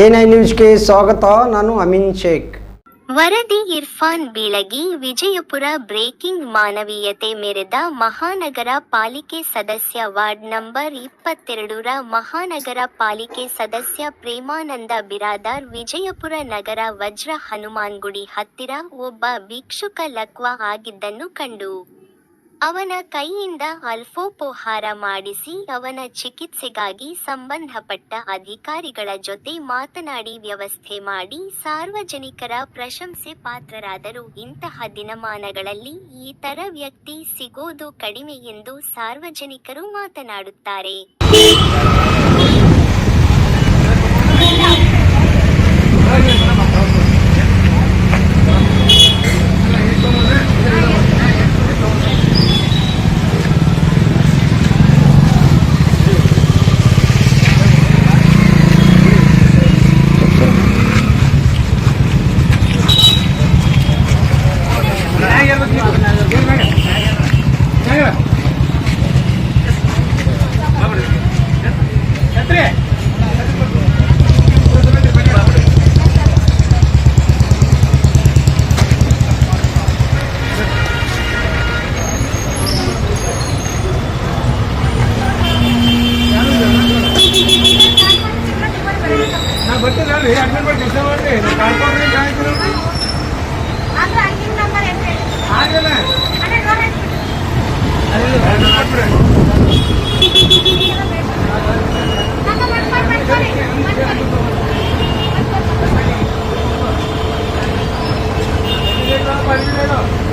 NI ನ್ಯೂಸ್ಗೆ ಸ್ವಾಗತ, ನಾನು ಅಮಿನ್ ಶೇಖ್. ವರದಿ ಇರ್ಫಾನ್ ಬೀಳಗಿ, ವಿಜಯಪುರ ಬ್ರೇಕಿಂಗ್ ಮಾನವೀಯತೆ ಮೆರೆದ ಮಹಾನಗರ ಪಾಲಿಕೆ ಸದಸ್ಯ ವಾರ್ಡ್ ನಂಬರ್ ಇಪ್ಪತ್ತೆರಡರ ಮಹಾನಗರ ಪಾಲಿಕೆ ಸದಸ್ಯ ಪ್ರೇಮಾನಂದ ಬಿರಾದಾರ್, ವಿಜಯಪುರ ನಗರ ವಜ್ರ ಹನುಮಾನ್ಗುಡಿ ಹತ್ತಿರ ಒಬ್ಬ ಭಿಕ್ಷುಕ ಲಕ್ವ ಆಗಿದ್ದನ್ನು ಕಂಡು. ಅವನ ಕೈಯಿಂದ ಅಲ್ಪೋಪಹಾರ ಮಾಡಿಸಿ ಅವನ ಚಿಕಿತ್ಸೆಗಾಗಿ ಸಂಬಂಧಪಟ್ಟ ಅಧಿಕಾರಿಗಳ ಜೊತೆ ಮಾತನಾಡಿ ವ್ಯವಸ್ಥೆ ಮಾಡಿ ಸಾರ್ವಜನಿಕರ ಪ್ರಶಂಸೆ ಪಾತ್ರರಾದರು. ಇಂತಹ ದಿನಮಾನಗಳಲ್ಲಿ ಈ ತರ ವ್ಯಕ್ತಿ ಸಿಗೋದು ಕಡಿಮೆ ಎಂದು ಸಾರ್ವಜನಿಕರು ಮಾತನಾಡುತ್ತಾರೆ. ಅಡ್ಮಿಟ್ ಮಾಡಿ ಕೆಲಸ ಮಾಡ್ರಿ. ಕಾರ್ಪೊರೇಟ್ ಆಗಿಲ್ಲ பண்ணிட்டு